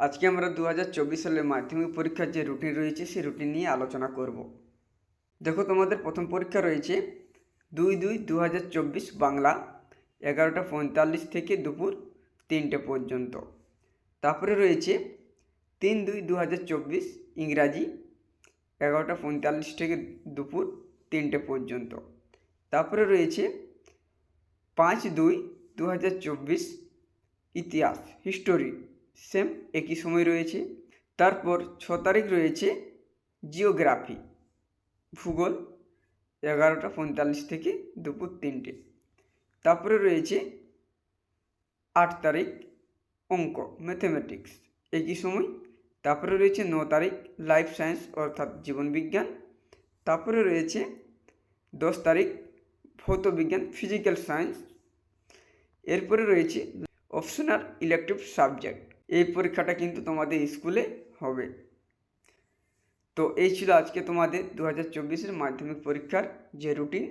আজকে আমরা দু হাজার চব্বিশ সালের মাধ্যমিক পরীক্ষার যে রুটিন রয়েছে, সেই রুটিন নিয়ে আলোচনা করব। দেখো তোমাদের প্রথম পরীক্ষা রয়েছে দুই দুই দু হাজার চব্বিশ বাংলা এগারোটা পঁয়তাল্লিশ থেকে দুপুর তিনটে পর্যন্ত। তারপরে রয়েছে তিন দুই দু হাজার চব্বিশ ইংরাজি এগারোটা পঁয়তাল্লিশ থেকে দুপুর তিনটে পর্যন্ত। তারপরে রয়েছে পাঁচ দুই দু হাজার চব্বিশ ইতিহাস, হিস্টোরি সেম একই সময় রয়েছে। তারপর ছ তারিখ রয়েছে জিওগ্রাফি, ভূগোল, এগারোটা পঁয়তাল্লিশ থেকে দুপুর তিনটে। তারপরে রয়েছে আট তারিখ অঙ্ক, ম্যাথমেটিক্স, একই সময়। তারপরে রয়েছে ন তারিখ লাইফ সায়েন্স অর্থাৎ জীবনবিজ্ঞান তারপরে রয়েছে দশ তারিখ ভৌতবিজ্ঞান ফিজিক্যাল সায়েন্স। এরপরে রয়েছে অপশনাল ইলেকটিভ সাবজেক্ট। এই পরীক্ষাটা কিন্তু তোমাদের স্কুলে হবে। তো এই ছিল আজকে তোমাদের দু হাজার চব্বিশের মাধ্যমিক পরীক্ষার যে রুটিন